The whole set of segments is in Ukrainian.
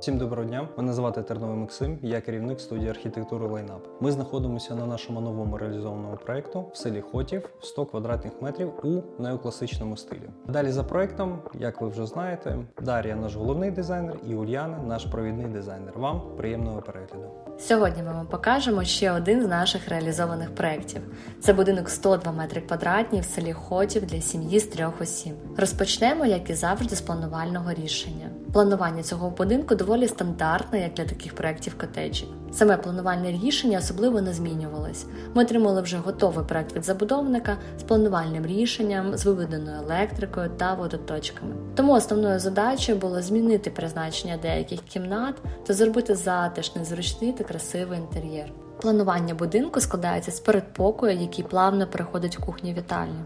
Всім доброго дня. Мене звати Терновий Максим, я керівник студії архітектури Лайнап. Ми знаходимося на нашому новому реалізованому проєкту в селі Хотів 100 квадратних метрів у неокласичному стилі. Далі за проєктом, як ви вже знаєте, Дар'я наш головний дизайнер і Ульяна наш провідний дизайнер. Вам приємного перегляду. Сьогодні ми вам покажемо ще один з наших реалізованих проєктів. Це будинок 102 метри квадратні в селі Хотів для сім'ї з трьох осіб. Розпочнемо, як і завжди, з планувального рішення. Планування цього будинку доволі стандартне, як для таких проєктів котеджів. Саме планувальне рішення особливо не змінювалось. Ми отримали вже готовий проєкт від забудовника з планувальним рішенням, з виведеною електрикою та водоточками. Тому основною задачею було змінити призначення деяких кімнат та зробити затишний, зручний та красивий інтер'єр. Планування будинку складається з передпокою, який плавно переходить в кухню вітальню.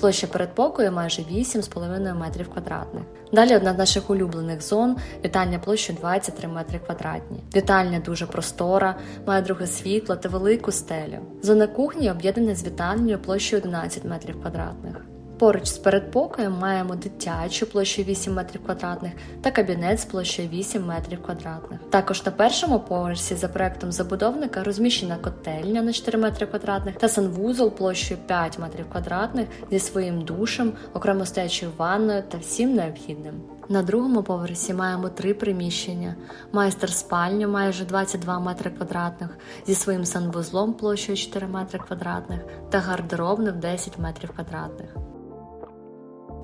Площа передпокою майже 8,5 метрів квадратних. Далі одна з наших улюблених зон вітальня площа 23 метри квадратні. Вітальня дуже простора, має друге світло та велику стелю. Зона кухні об'єднана з вітальнею площею 11 метрів квадратних. Поруч з передпокоєм маємо дитячу площею 8 метрів квадратних та кабінет з площею 8 метрів квадратних. Також на першому поверсі за проектом забудовника розміщена котельня на 4 метри квадратних та санвузол площею 5 метрів квадратних зі своїм душем, окремо стоячою ванною та всім необхідним. На другому поверсі маємо три приміщення: майстер спальню майже 22 метри квадратних зі своїм санвузлом площею 4 метри квадратних та гардеробне в 10 метрів квадратних.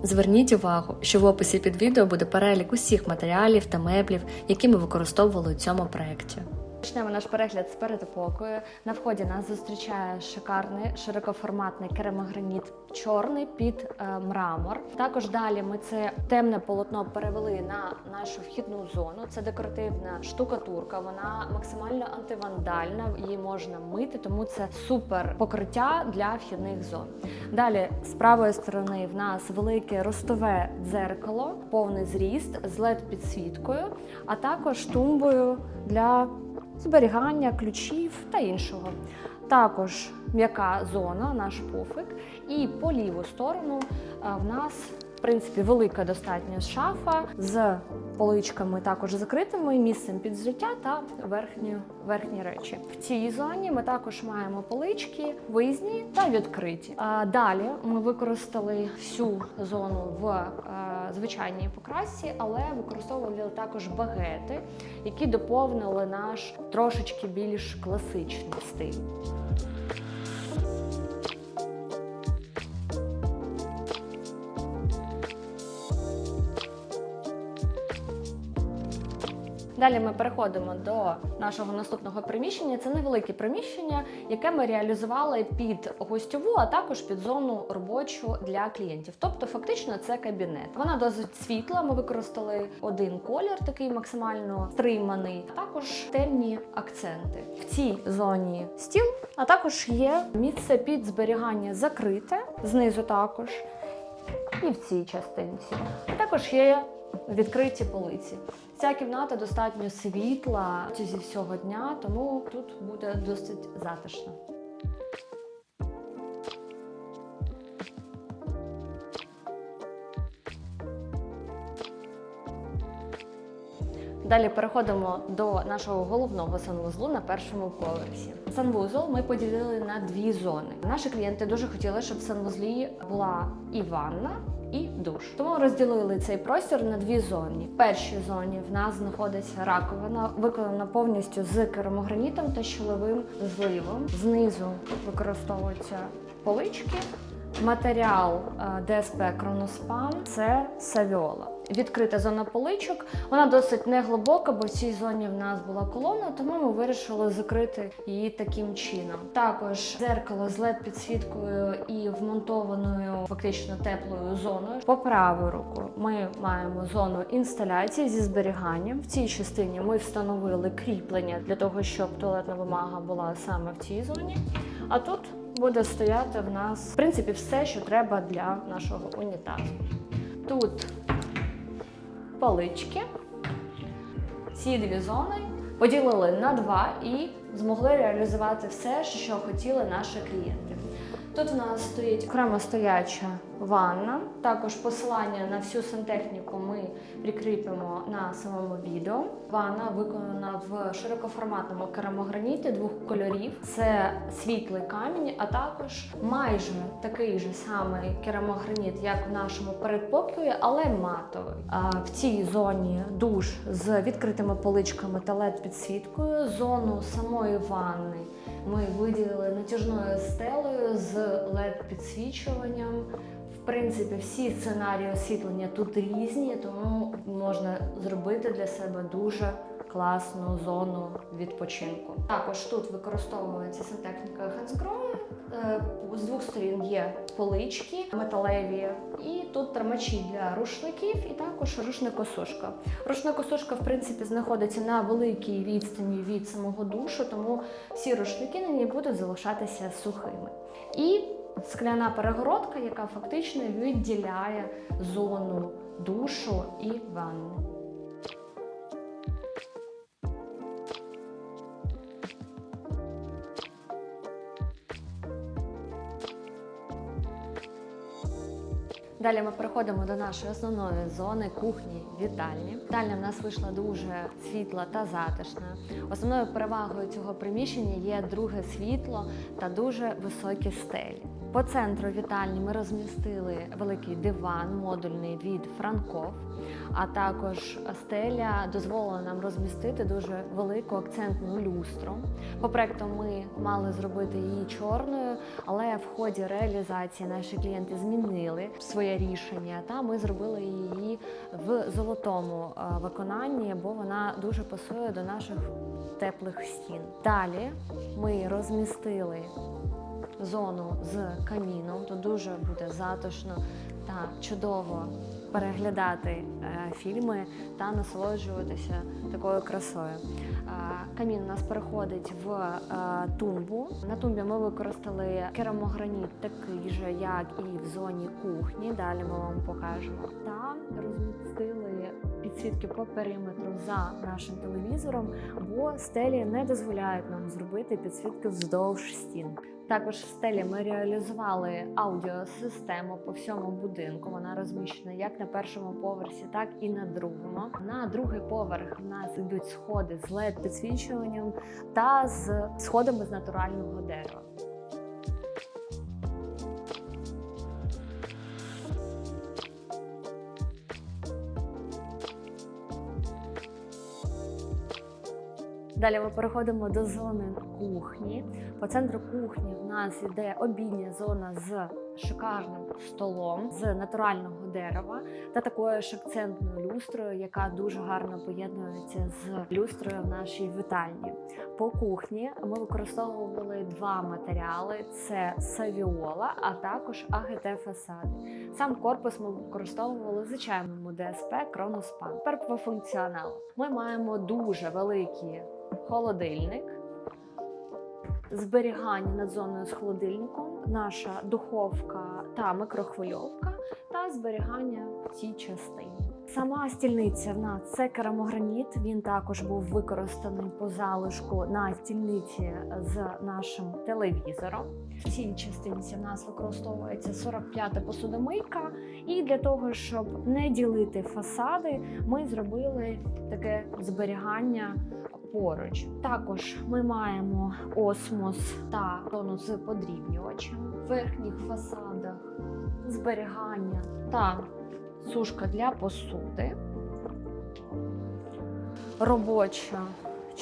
Зверніть увагу, що в описі під відео буде перелік усіх матеріалів та меблів, які ми використовували у цьому проєкті. Почнемо наш перегляд з передпокою. На вході нас зустрічає шикарний широкоформатний керамограніт чорний під е, мрамор. Також далі ми це темне полотно перевели на нашу вхідну зону. Це декоративна штукатурка. Вона максимально антивандальна, її можна мити, тому це супер покриття для вхідних зон. Далі з правої сторони в нас велике ростове дзеркало, повний зріст з led підсвіткою, а також тумбою для зберігання ключів та іншого. Також м'яка зона, наш пуфик, і по ліву сторону в нас. В принципі, велика достатньо шафа з поличками також закритими, місцем під взуття та верхні, верхні речі. В цій зоні ми також маємо полички, виїзні та відкриті. А далі ми використали всю зону в е, звичайній покрасі, але використовували також багети, які доповнили наш трошечки більш класичний стиль. Далі ми переходимо до нашого наступного приміщення. Це невелике приміщення, яке ми реалізували під гостьову, а також під зону робочу для клієнтів. Тобто, фактично, це кабінет. Вона досить світла. Ми використали один колір, такий максимально стриманий, а також темні акценти. В цій зоні стіл, а також є місце під зберігання закрите, знизу також. І в цій частинці. Також є відкриті полиці. Ця кімната достатньо світла зі всього дня, тому тут буде досить затишно. Далі переходимо до нашого головного санвузлу на першому поверсі. Санвузол ми поділили на дві зони. Наші клієнти дуже хотіли, щоб в санвузлі була і ванна, і душ. Тому розділили цей простір на дві зони. В першій зоні в нас знаходиться раковина, виконана повністю з керамогранітом та щелевим зливом. Знизу використовуються полички. Матеріал е, ДСП Кроноспан це савіола. Відкрита зона поличок. Вона досить неглибока, бо в цій зоні в нас була колона, тому ми вирішили закрити її таким чином. Також дзеркало з led підсвіткою і вмонтованою фактично теплою зоною. По праву руку ми маємо зону інсталяції зі зберіганням. В цій частині ми встановили кріплення для того, щоб туалетна бумага була саме в цій зоні. А тут буде стояти в нас в принципі все, що треба для нашого унітазу. Тут палички. Ці дві зони поділили на два і змогли реалізувати все, що хотіли наші клієнти. Тут у нас стоїть окремо стояча ванна. Також посилання на всю сантехніку ми прикріпимо на самому відео. Ванна виконана в широкоформатному керамограніті двох кольорів. Це світлий камінь, а також майже такий же самий керамограніт, як в нашому передпокої, але матовий. А в цій зоні душ з відкритими поличками та led підсвіткою. Зону самої ванни ми виділили натяжною стелею з led підсвічуванням. В принципі, всі сценарії освітлення тут різні, тому можна зробити для себе дуже класну зону відпочинку. Також тут використовується сантехніка Хансгрою. З двох сторін є полички металеві, і тут тримачі для рушників, і також рушникосушка. Рушникосушка, в принципі, знаходиться на великій відстані від самого душу, тому всі рушники на ній будуть залишатися сухими. І скляна перегородка, яка фактично відділяє зону душу і ванни. Далі ми переходимо до нашої основної зони кухні вітальні. Вітальня в нас вийшла дуже світла та затишна. Основною перевагою цього приміщення є друге світло та дуже високі стелі. По центру вітальні ми розмістили великий диван модульний від Франков, а також стеля дозволила нам розмістити дуже велику акцентну люстру. По проекту ми мали зробити її чорною, але в ході реалізації наші клієнти змінили своє рішення, та ми зробили її в золотому е, виконанні, бо вона дуже пасує до наших теплих стін. Далі ми розмістили зону з каміном, то дуже буде затишно та чудово переглядати е, фільми та насолоджуватися такою красою. Камін у нас переходить в е, тумбу. На тумбі ми використали керамограніт такий же, як і в зоні кухні. Далі ми вам покажемо. Та розмістили підсвітки по периметру за нашим телевізором, бо стелі не дозволяють нам зробити підсвітки вздовж стін. Також в стелі ми реалізували аудіосистему по всьому будинку. Вона розміщена як на першому поверсі, так і на другому. На другий поверх в нас йдуть сходи з led підсвічуванням та з сходами з натурального дерева. Далі ми переходимо до зони кухні. По центру кухні в нас йде обідня зона з шикарним столом з натурального дерева та такою ж акцентною люстрою, яка дуже гарно поєднується з люстрою в нашій вітальні. По кухні ми використовували два матеріали: це савіола, а також АГТ фасад. Сам корпус ми використовували в звичайному ДСП Кроноспан. Тепер по функціоналу. Ми маємо дуже великий холодильник. Зберігання над зоною з холодильником, наша духовка та микрохвильовка та зберігання в цій частині. Сама стільниця в нас це керамограніт. Він також був використаний по залишку на стільниці з нашим телевізором. В цій частинці в нас використовується 45-та посудомийка. І для того, щоб не ділити фасади, ми зробили таке зберігання поруч. Також ми маємо осмос та зону з подрібнювачем. В верхніх фасадах зберігання та сушка для посуди. Робоча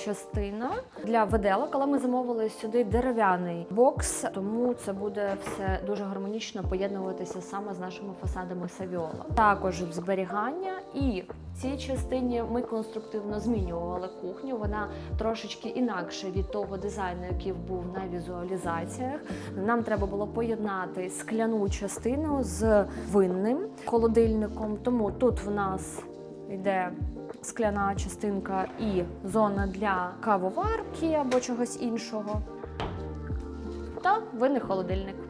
частина для виделок, але ми замовили сюди дерев'яний бокс, тому це буде все дуже гармонічно поєднуватися саме з нашими фасадами Савіола. Також зберігання, і в цій частині ми конструктивно змінювали кухню. Вона трошечки інакше від того дизайну, який був на візуалізаціях. Нам треба було поєднати скляну частину з винним холодильником. Тому тут в нас йде скляна частинка і зона для кавоварки або чогось іншого. Та винний холодильник.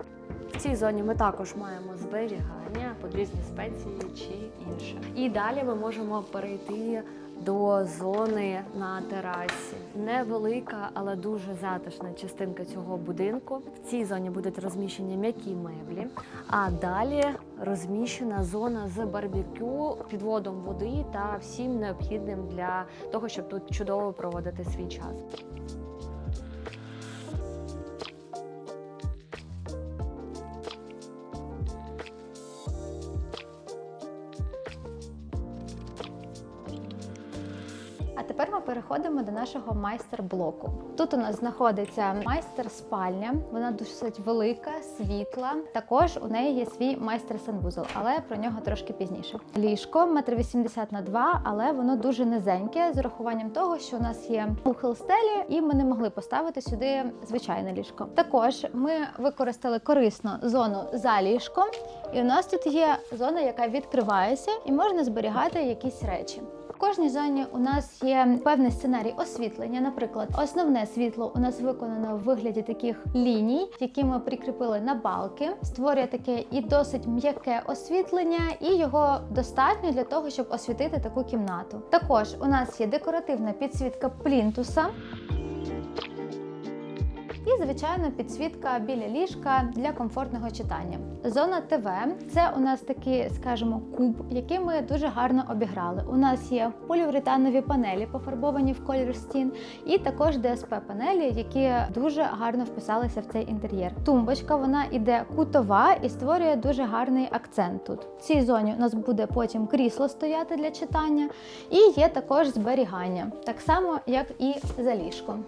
В цій зоні ми також маємо зберігання, подрізні спеції чи інше. І далі ми можемо перейти до зони на терасі. Невелика, але дуже затишна частинка цього будинку. В цій зоні будуть розміщені м'які меблі, а далі розміщена зона з барбекю, підводом води та всім необхідним для того, щоб тут чудово проводити свій час. А тепер ми переходимо до нашого майстер-блоку. Тут у нас знаходиться майстер-спальня. Вона досить велика, світла. Також у неї є свій майстер-санвузол, але про нього трошки пізніше. Ліжко 1,80 на 2, але воно дуже низеньке з урахуванням того, що у нас є ухил стелі, і ми не могли поставити сюди звичайне ліжко. Також ми використали корисно зону за ліжком, і у нас тут є зона, яка відкривається, і можна зберігати якісь речі. Кожній зоні у нас є певний сценарій освітлення. Наприклад, основне світло у нас виконано в вигляді таких ліній, які ми прикріпили на балки. Створює таке і досить м'яке освітлення, і його достатньо для того, щоб освітити таку кімнату. Також у нас є декоративна підсвітка плінтуса. І, звичайно, підсвітка біля ліжка для комфортного читання. Зона ТВ це у нас такий, скажімо, куб, який ми дуже гарно обіграли. У нас є поліуретанові панелі, пофарбовані в колір стін, і також ДСП панелі, які дуже гарно вписалися в цей інтер'єр. Тумбочка вона іде кутова і створює дуже гарний акцент тут. В цій зоні у нас буде потім крісло стояти для читання, і є також зберігання, так само як і за ліжком.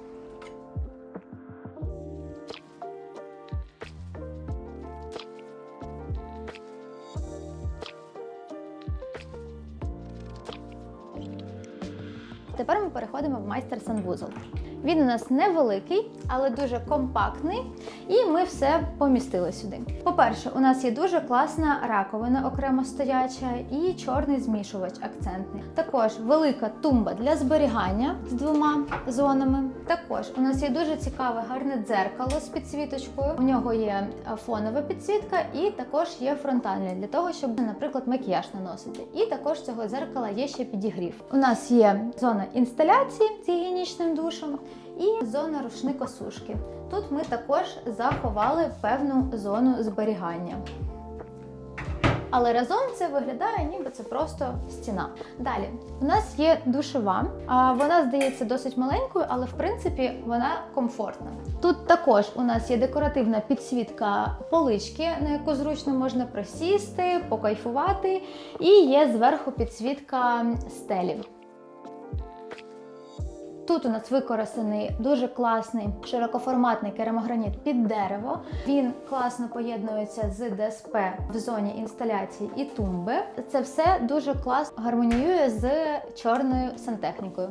Тепер ми переходимо в майстер санвузол. Він у нас невеликий, але дуже компактний, і ми все помістили сюди. По-перше, у нас є дуже класна раковина окремо стояча і чорний змішувач акцентний. Також велика тумба для зберігання з двома зонами. Також у нас є дуже цікаве гарне дзеркало з підсвіточкою. У нього є е, фонова підсвітка, і також є фронтальне для того, щоб, наприклад, макіяж наносити. І також цього дзеркала є ще підігрів. У нас є зона інсталяції з гігієнічним душем і зона рушникосушки. Тут ми також заховали певну зону зберігання. Але разом це виглядає, ніби це просто стіна. Далі у нас є душова. Вона здається досить маленькою, але в принципі вона комфортна. Тут також у нас є декоративна підсвітка полички, на яку зручно можна присісти, покайфувати, і є зверху підсвітка стелі. Тут у нас використаний дуже класний широкоформатний керамограніт під дерево. Він класно поєднується з ДСП в зоні інсталяції і тумби. Це все дуже класно гармоніює з чорною сантехнікою.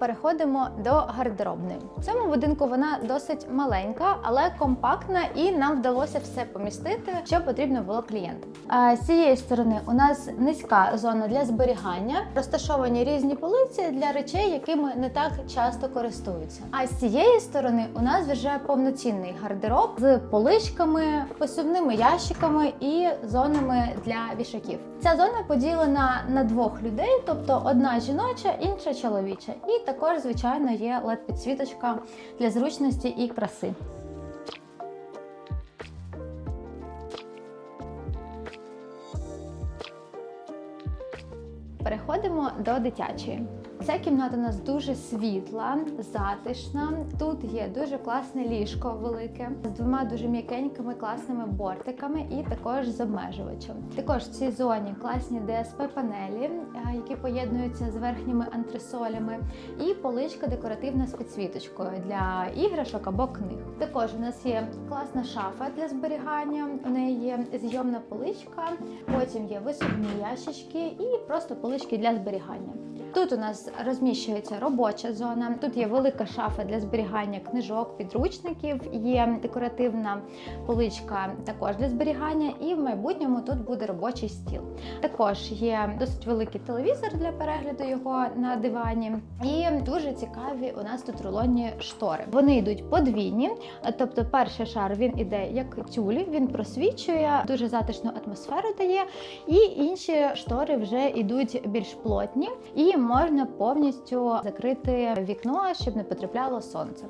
Переходимо до гардеробної. В цьому будинку вона досить маленька, але компактна, і нам вдалося все помістити, що потрібно було клієнтам. А з цієї сторони у нас низька зона для зберігання, розташовані різні полиці для речей, якими не так часто користуються. А з цієї сторони у нас вже повноцінний гардероб з поличками, посувними ящиками і зонами для вішаків. Ця зона поділена на двох людей, тобто одна жіноча, інша чоловіча. І також, звичайно, є led підсвіточка для зручності і краси. Переходимо до дитячої. Ця кімната у нас дуже світла, затишна. Тут є дуже класне ліжко велике з двома дуже м'якенькими класними бортиками і також з обмежувачем. Також в цій зоні класні ДСП панелі, е, які поєднуються з верхніми антресолями, і поличка декоративна з підсвіточкою для іграшок або книг. Також у нас є класна шафа для зберігання. У неї є зйомна поличка, потім є висувні ящички і просто полички для зберігання. Тут у нас розміщується робоча зона. Тут є велика шафа для зберігання книжок, підручників. Є декоративна поличка також для зберігання, і в майбутньому тут буде робочий стіл. Також є досить великий телевізор для перегляду його на дивані. І дуже цікаві у нас тут рулонні штори. Вони йдуть подвійні, тобто перший шар він іде як тюлі, він просвічує, дуже затишну атмосферу дає. І інші штори вже йдуть більш плотні, і можна повністю закрити вікно, щоб не потрапляло сонце.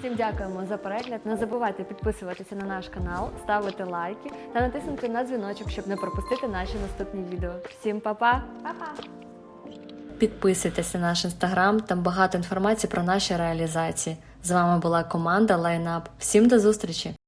Всім дякуємо за перегляд. Не забувайте підписуватися на наш канал, ставити лайки та натиснути на дзвіночок, щоб не пропустити наші наступні відео. Всім па-па! Па-па! Підписуйтесь на наш інстаграм, там багато інформації про наші реалізації. З вами була команда Лайнап. Всім до зустрічі!